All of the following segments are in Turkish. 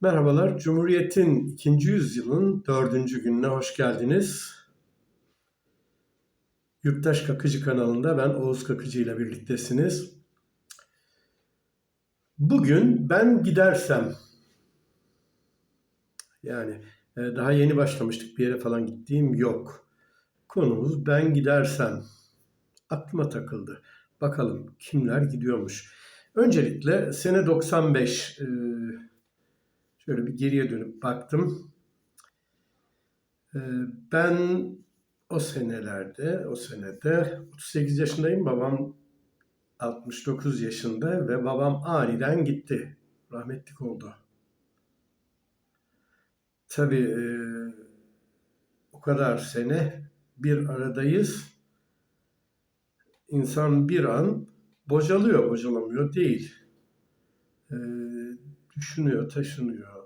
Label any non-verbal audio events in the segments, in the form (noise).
Merhabalar, Cumhuriyet'in ikinci yüzyılın dördüncü gününe hoş geldiniz. Yurttaş Kakıcı kanalında ben Oğuz Kakıcı ile birliktesiniz. Bugün ben gidersem, yani e, daha yeni başlamıştık bir yere falan gittiğim yok. Konumuz ben gidersem aklıma takıldı. Bakalım kimler gidiyormuş. Öncelikle sene 95 e, Şöyle bir geriye dönüp baktım. Ee, ben o senelerde, o senede 38 yaşındayım. Babam 69 yaşında ve babam aniden gitti. Rahmetlik oldu. Tabii e, o kadar sene bir aradayız. İnsan bir an bocalıyor, bocalamıyor değil. E, düşünüyor, taşınıyor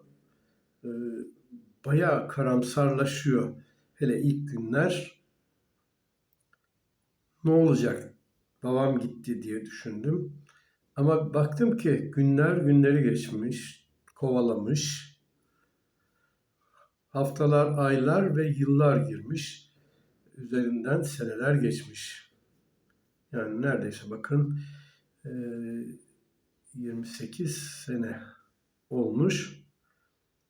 e, bayağı karamsarlaşıyor. Hele ilk günler ne olacak? Babam gitti diye düşündüm. Ama baktım ki günler günleri geçmiş, kovalamış. Haftalar, aylar ve yıllar girmiş. Üzerinden seneler geçmiş. Yani neredeyse bakın 28 sene olmuş.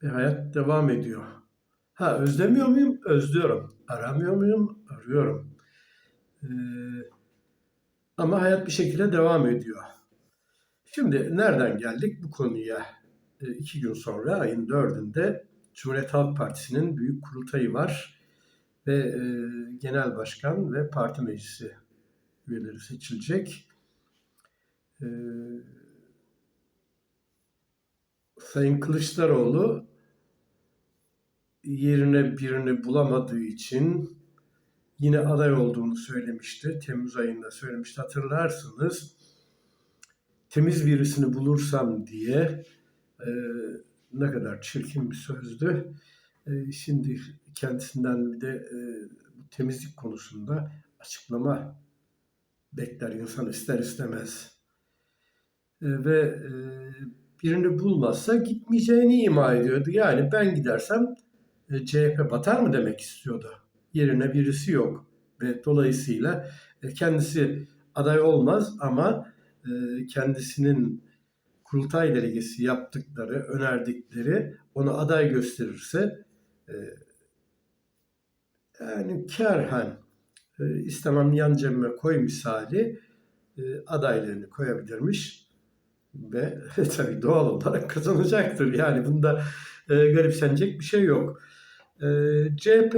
Ve hayat devam ediyor. Ha özlemiyor muyum? Özlüyorum. Aramıyor muyum? Arıyorum. Ee, ama hayat bir şekilde devam ediyor. Şimdi nereden geldik bu konuya? Ee, iki gün sonra ayın dördünde Cumhuriyet Halk Partisi'nin büyük kurultayı var. Ve e, genel başkan ve parti meclisi üyeleri seçilecek. Ee, Sayın Kılıçdaroğlu yerine birini bulamadığı için yine aday olduğunu söylemişti. Temmuz ayında söylemişti hatırlarsınız. Temiz birisini bulursam diye e, ne kadar çirkin bir sözdü. E, şimdi kendisinden bir de e, temizlik konusunda açıklama bekler insan ister istemez. E, ve e, birini bulmazsa gitmeyeceğini ima ediyordu. Yani ben gidersem e, CHP batar mı demek istiyordu. Yerine birisi yok ve dolayısıyla e, kendisi aday olmaz ama e, kendisinin kurultay delegesi yaptıkları, önerdikleri onu aday gösterirse yani kerhen istemem yan cebime koy misali adaylarını koyabilirmiş ve (laughs) tabii doğal olarak kazanacaktır. Yani bunda garipsenecek bir şey yok. E, CHP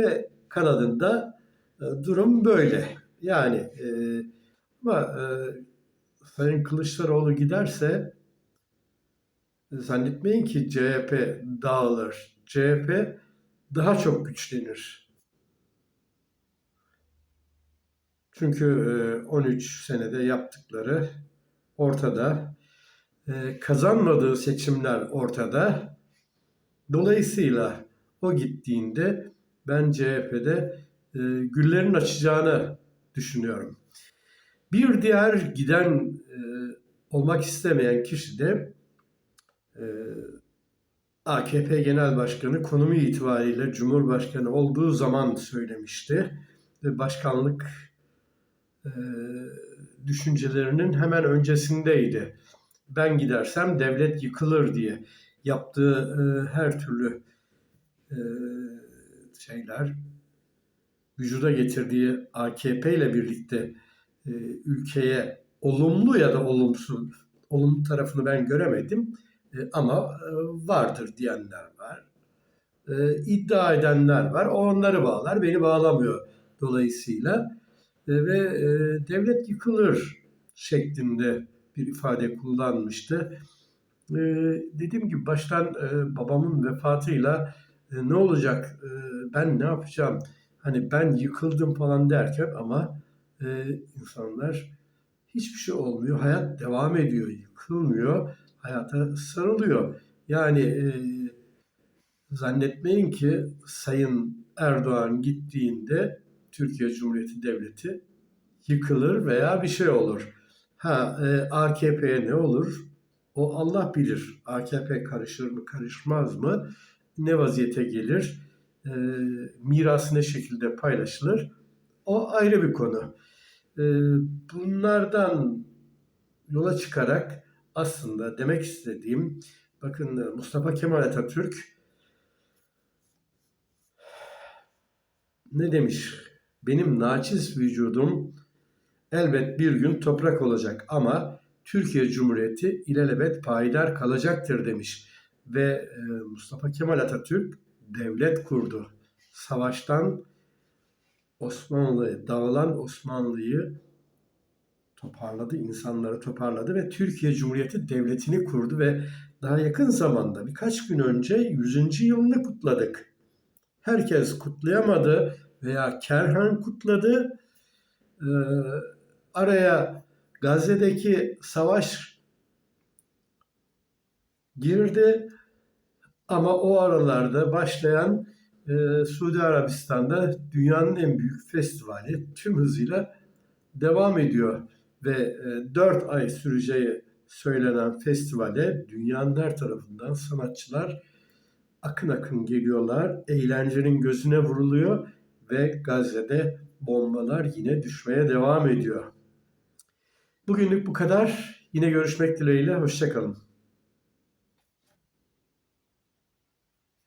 kanadında e, durum böyle. Yani e, ama e, Sayın Kılıçdaroğlu giderse zannetmeyin ki CHP dağılır. CHP daha çok güçlenir. Çünkü e, 13 senede yaptıkları ortada. E, kazanmadığı seçimler ortada. Dolayısıyla o gittiğinde ben CHP'de e, güllerin açacağını düşünüyorum. Bir diğer giden e, olmak istemeyen kişi de AKP Genel Başkanı konumu itibariyle Cumhurbaşkanı olduğu zaman söylemişti. Ve başkanlık düşüncelerinin hemen öncesindeydi. Ben gidersem devlet yıkılır diye yaptığı e, her türlü e, şeyler vücuda getirdiği AKP ile birlikte e, ülkeye olumlu ya da olumsuz olumlu tarafını ben göremedim e, ama e, vardır diyenler var. E, iddia edenler var. O onları bağlar, beni bağlamıyor dolayısıyla e, ve e, devlet yıkılır şeklinde bir ifade kullanmıştı. E, dediğim gibi baştan e, babamın vefatıyla e, ne olacak, e, ben ne yapacağım, hani ben yıkıldım falan derken ama e, insanlar hiçbir şey olmuyor. Hayat devam ediyor, yıkılmıyor, hayata sarılıyor. Yani e, zannetmeyin ki Sayın Erdoğan gittiğinde Türkiye Cumhuriyeti Devleti yıkılır veya bir şey olur. Ha e, AKP'ye ne olur? O Allah bilir. AKP karışır mı, karışmaz mı? Ne vaziyete gelir? E, miras ne şekilde paylaşılır? O ayrı bir konu. E, bunlardan yola çıkarak aslında demek istediğim, bakın Mustafa Kemal Atatürk ne demiş? Benim naçiz vücudum elbet bir gün toprak olacak ama Türkiye Cumhuriyeti ilelebet payidar kalacaktır demiş. Ve e, Mustafa Kemal Atatürk devlet kurdu. Savaştan Osmanlı, dağılan Osmanlı'yı toparladı, insanları toparladı ve Türkiye Cumhuriyeti Devleti'ni kurdu ve daha yakın zamanda birkaç gün önce 100. yılını kutladık. Herkes kutlayamadı veya kerhen kutladı. Ee, araya Gazze'deki savaş girdi ama o aralarda başlayan e, Suudi Arabistan'da dünyanın en büyük festivali tüm hızıyla devam ediyor ve e, 4 ay süreceği söylenen festivale dünyanın her tarafından sanatçılar akın akın geliyorlar. Eğlencenin gözüne vuruluyor ve Gazze'de bombalar yine düşmeye devam ediyor. Bugünlük bu kadar. Yine görüşmek dileğiyle. Hoşçakalın.